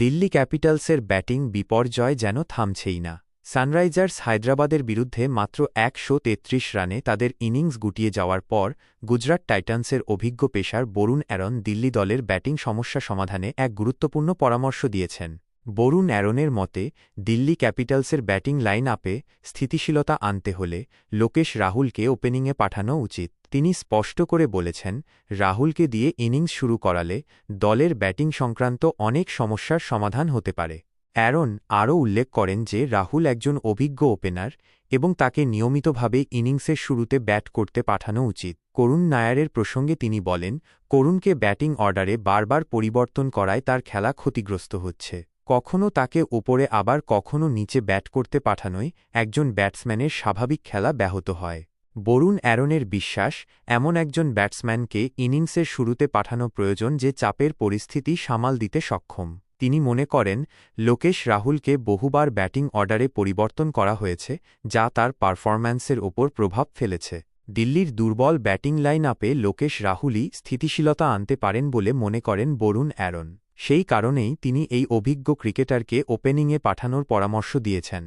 Delhi ক্যাপিটালসের batting বিপর্যয় যেন থামছেই না। সানরাইজার্স হায়দ্রাবাদের বিরুদ্ধে মাত্র একশো তেত্রিশ রানে তাদের ইনিংস গুটিয়ে যাওয়ার পর গুজরাট টাইটান্সের অভিজ্ঞ পেশার বরুণ অ্যারন দিল্লি দলের ব্যাটিং সমস্যা সমাধানে এক গুরুত্বপূর্ণ পরামর্শ দিয়েছেন। বরুণ অ্যারনের মতে, দিল্লি ক্যাপিটালসের ব্যাটিং লাইন আপে স্থিতিশীলতা আনতে হলে লোকেশ রাহুলকে ওপেনিংয়ে পাঠানো উচিত। তিনি স্পষ্ট করে বলেছেন, রাহুলকে দিয়ে ইনিংস শুরু করালে দলের ব্যাটিং সংক্রান্ত অনেক সমস্যার সমাধান হতে পারে। অ্যারন আরও উল্লেখ করেন যে, রাহুল একজন অভিজ্ঞ ওপেনার এবং তাকে নিয়মিতভাবে ইনিংসের শুরুতে ব্যাট করতে পাঠানো উচিত। করুণ নায়ারের প্রসঙ্গে তিনি বলেন, করুণকে ব্যাটিং অর্ডারে বারবার পরিবর্তন করায় তার খেলা ক্ষতিগ্রস্ত হচ্ছে। কখনও তাকে ওপরে আবার কখনও নিচে ব্যাট করতে পাঠানোয় একজন ব্যাটসম্যানের স্বাভাবিক খেলা ব্যাহত হয়। বরুণ অ্যারনের বিশ্বাস, এমন একজন ব্যাটসম্যানকে ইনিংসের শুরুতে পাঠানো প্রয়োজন যে চাপের পরিস্থিতি সামাল দিতে সক্ষম। তিনি মনে করেন, লোকেশ রাহুলকে বহুবার ব্যাটিং অর্ডারে পরিবর্তন করা হয়েছে, যা তার পারফরম্যান্সের ওপর প্রভাব ফেলেছে। দিল্লির দুর্বল ব্যাটিং লাইন আপে লোকেশ রাহুলই স্থিতিশীলতা আনতে পারেন বলে মনে করেন বরুণ অ্যারন। সেই কারণেই তিনি এই অভিজ্ঞ ক্রিকেটারকে ওপেনিংয়ে পাঠানোর পরামর্শ দিয়েছেন।